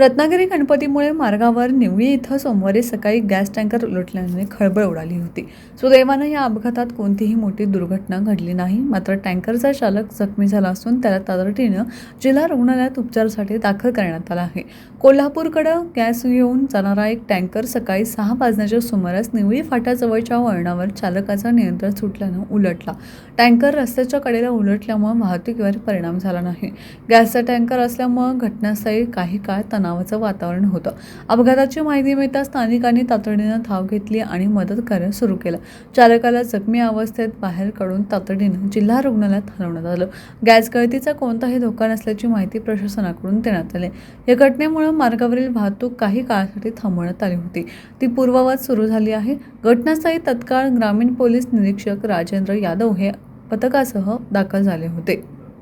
रत्नागिरी गणपतीमुळे मार्गावर निवळी इथं सोमवारी सकाळी गॅस टँकर उलटल्याने खळबळ उडाली होती. सुदैवानं या अपघातात कोणतीही मोठी दुर्घटना घडली नाही. मात्र टँकरचा चालक जखमी झाला असून त्याला तातडीनं जिल्हा रुग्णालयात उपचारासाठी दाखल करण्यात आला आहे. कोल्हापूरकडं गॅस घेऊन जाणारा एक टँकर सकाळी सहा वाजण्याच्या सुमारास निवळी फाट्याजवळच्या वळणावर चालकाचा नियंत्रण सुटल्यानं उलटला. टँकर रस्त्याच्या कडेला उलटल्यामुळे वाहतुकीवर परिणाम झाला नाही. गॅसचा टँकर असल्यामुळं घटनास्थळी काही काळ तणाव तणावाचं वातावरण होतं. अपघाताची माहिती मिळताच स्थानिकांनी तातडीनं धाव घेतली आणि मदत कार्य सुरू केलं. चालकाला जखमी अवस्थेत बाहेर काढून तातडीनं जिल्हा रुग्णालयात हलवण्यात आलं. गॅस गळतीचा कोणताही धोका नसल्याची माहिती प्रशासनाकडून देण्यात आली. या घटनेमुळे मार्गावरील वाहतूक काही काळासाठी थांबवण्यात आली होती. ती पूर्ववत सुरू झाली आहे. घटनास्थळी तत्काळ ग्रामीण पोलीस निरीक्षक राजेंद्र यादव हे पथकासह दाखल झाले होते.